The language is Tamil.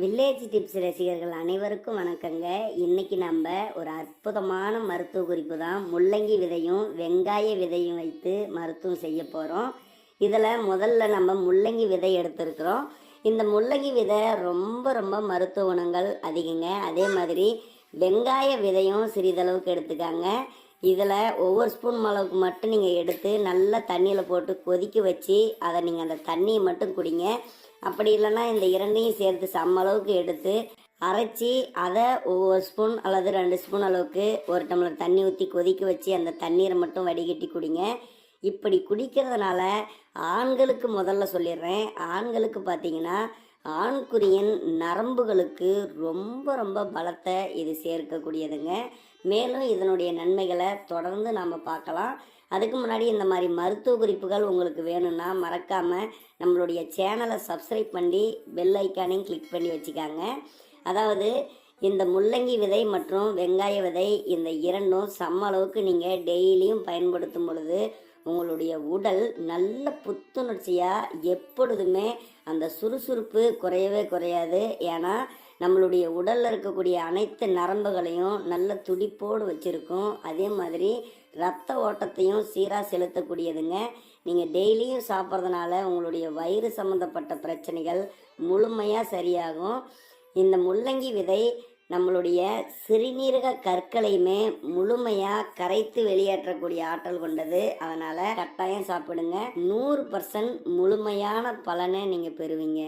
வில்லேஜ் டிப்ஸ் ரசிகர்கள் அனைவருக்கும் வணக்கங்க. இன்னைக்கு நம்ம ஒரு அற்புதமான மருத்துவ குறிப்பு தான். முள்ளங்கி விதையும் வெங்காய விதையும் வைத்து மருத்துவம் செய்ய போகிறோம் இதில் முதல்ல நம்ம முள்ளங்கி விதை எடுத்திருக்கிறோம். இந்த முள்ளங்கி விதை ரொம்ப ரொம்ப மருத்துவ குணங்கள் அதிகங்க. அதே மாதிரி வெங்காய விதையும் சிறிதளவுக்கு எடுத்துக்காங்க. இதில் ஒவ்வொரு ஸ்பூன் அளவுக்கு மட்டும் நீங்கள் எடுத்து நல்லா தண்ணியில் போட்டு கொதிக்க வச்சு அதை நீங்கள் அந்த தண்ணியை மட்டும் குடிங்க. அப்படி இல்லைன்னா இந்த இரண்டையும் சேர்த்து சம அளவுக்கு எடுத்து அரைச்சி அதை ஒவ்வொரு ஸ்பூன் அல்லது ரெண்டு ஸ்பூன் அளவுக்கு ஒரு டம்ளர் தண்ணி ஊற்றி கொதிக்க வச்சு அந்த தண்ணீரை மட்டும் வடிகட்டி குடிங்க. இப்படி குடிக்கிறதுனால ஆண்களுக்கு முதல்ல சொல்லிடுறேன். ஆண்களுக்கு பார்த்தீங்கன்னா ஆண்குறியின் நரம்புகளுக்கு ரொம்ப ரொம்ப பலத்தை இது சேர்க்கக்கூடியதுங்க. மேலும் இதனுடைய நன்மைகளை தொடர்ந்து நாம் பார்க்கலாம். அதுக்கு முன்னாடி இந்த மாதிரி மருத்துவ குறிப்புகள் உங்களுக்கு வேணும்னா மறக்காமல் நம்மளுடைய சேனலை சப்ஸ்கிரைப் பண்ணி பெல் ஐக்கானையும் கிளிக் பண்ணி வச்சுக்காங்க. அதாவது இந்த முள்ளங்கி விதை மற்றும் வெங்காய விதை இந்த இரண்டும் சம அளவுக்கு நீங்கள் டெய்லியும் பயன்படுத்தும் பொழுது உங்களுடைய உடல் நல்ல புத்துணர்ச்சியாக எப்பொழுதுமே அந்த சுறுசுறுப்பு குறையவே குறையாது. ஏன்னா நம்மளுடைய உடலில் இருக்கக்கூடிய அனைத்து நரம்புகளையும் நல்ல துடிப்போடு வச்சுருக்கும். அதே மாதிரி ரத்த ஓட்டத்தையும் சீராக செலுத்தக்கூடியதுங்க. நீங்கள் டெய்லியும் சாப்பிட்றதுனால உங்களுடைய வயிறு சம்மந்தப்பட்ட பிரச்சனைகள் முழுமையாக சரியாகும். இந்த முள்ளங்கி விதை நம்மளுடைய சிறுநீரக கற்களையுமே முழுமையாக கரைத்து வெளியேற்றக்கூடிய ஆற்றல் கொண்டது. அதனால் கட்டாயம் சாப்பிடுங்க. நூறு பர்சன்ட் முழுமையான பலனை நீங்கள் பெறுவீங்க.